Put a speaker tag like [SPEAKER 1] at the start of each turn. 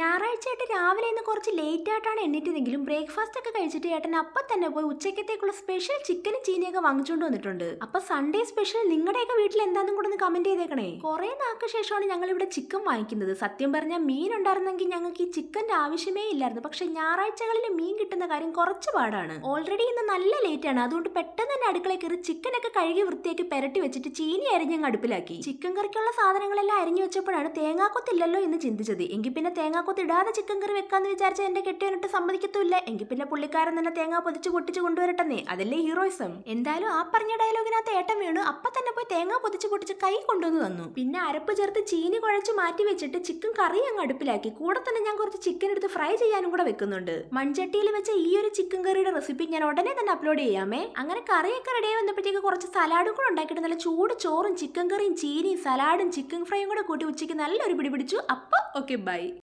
[SPEAKER 1] ഞായറാഴ്ചയായിട്ട് രാവിലെ ഇന്ന് കുറച്ച് ലേറ്റ് ആയിട്ടാണ് എണ്ണീറ്റതെങ്കിലും ബ്രേക്ക്ഫാസ്റ്റ് ഒക്കെ കഴിച്ചിട്ട് ഏട്ടൻ അപ്പം തന്നെ പോയി ഉച്ചക്കത്തേക്കുള്ള സ്പെഷ്യൽ ചിക്കനും ചീനിയൊക്കെ വാങ്ങിച്ചുകൊണ്ട് വന്നിട്ടുണ്ട്. അപ്പൊ സൺഡേ സ്പെഷ്യൽ നിങ്ങളുടെയൊക്കെ വീട്ടിൽ എന്താണെന്നും കൂടെ ഒന്ന് കമന്റ് ചെയ്തേക്കണേ. കുറെ നാൾക്ക് ശേഷമാണ് ഞങ്ങൾ ഇവിടെ ചിക്കൻ വാങ്ങിക്കുന്നത്. സത്യം പറഞ്ഞാൽ മീൻ ഉണ്ടായിരുന്നെങ്കിൽ ഞങ്ങൾക്ക് ഈ ചിക്കന്റെ ആവശ്യമേ ഇല്ലായിരുന്നു. പക്ഷെ ഞായറാഴ്ചകളിൽ മീൻ കിട്ടുന്ന കാര്യം കുറച്ച് പാടാണ്. ഓൾറെഡി ഇന്ന് നല്ല ലേറ്റ് ആണ്. അതുകൊണ്ട് പെട്ടെന്ന് തന്നെ അടുക്കളയിൽ കയറി ചിക്കനൊക്കെ കഴുകി വൃത്തിയാക്കി പെരട്ടി വെച്ചിട്ട് ചീനി അരിഞ്ഞ് അടുപ്പിലാക്കി. ചിക്കൻ കറിക്കുള്ള സാധനങ്ങളെല്ലാം അരിഞ്ഞു വെച്ചപ്പോഴാണ് തേങ്ങാക്കൊത്തില്ലല്ലോ എന്ന് ചിന്തിച്ചത്. എങ്കിൽ പിന്നെ തേങ്ങാക്കൊത്ത് ഇടാതെ ചിക്കൻ കറി വെക്കാന്ന് വിചാരിച്ച എന്റെ കെട്ടിയനിട്ട് സമ്മതിക്കത്തുമില്ല. എങ്കിൽ പിന്നെ പുള്ളിക്കാരൻ തന്നെ തേങ്ങ പൊതിച്ച് പൊട്ടിച്ച് കൊണ്ടുവരട്ടെന്നേ. അതല്ലേ ഹീറോയിസം. എന്തായാലും ആ പറഞ്ഞ ഡയലോഗിനകത്ത് ഏട്ടൻ വീണു. അപ്പൊ തന്നെ പോയി തേങ്ങ പൊതിച്ച് പൊട്ടിച്ച് കൈ കൊണ്ടുവന്ന് തന്നു. പിന്നെ അരപ്പ് ചേർത്ത് ചീനി കുഴച്ച് മാറ്റി വെച്ചിട്ട് ചിക്കൻ കറി അങ്ങ് അടുപ്പിലാക്കി. കൂടെ തന്നെ ഞാൻ കുറച്ച് ചിക്കൻ എടുത്ത് ഫ്രൈ ചെയ്യാനും കൂടെ വെക്കുന്നുണ്ട്. മൺചട്ടിയിൽ വെച്ച ഈ ഒരു ചിക്കൻ കറിയുടെ റെസിപ്പി ഞാൻ ഉടനെ തന്നെ അപ്ലോഡ് ചെയ്യാമേ. അങ്ങനെ കറിയൊക്കെ റെഡി ആയി വന്നപ്പോഴത്തേക്ക് കുറച്ച് സലാഡും കൂടെ ഉണ്ടാക്കിയിട്ട് നല്ല ചൂട് ചോറും ചിക്കൻ കറിയും ചീനിയും സലാഡും ചിക്കൻ ഫ്രൈയും കൂടെ കൂട്ടി ഉച്ചയ്ക്ക് നല്ലൊരു പിടി അപ്പൊ ഓക്കെ ബൈ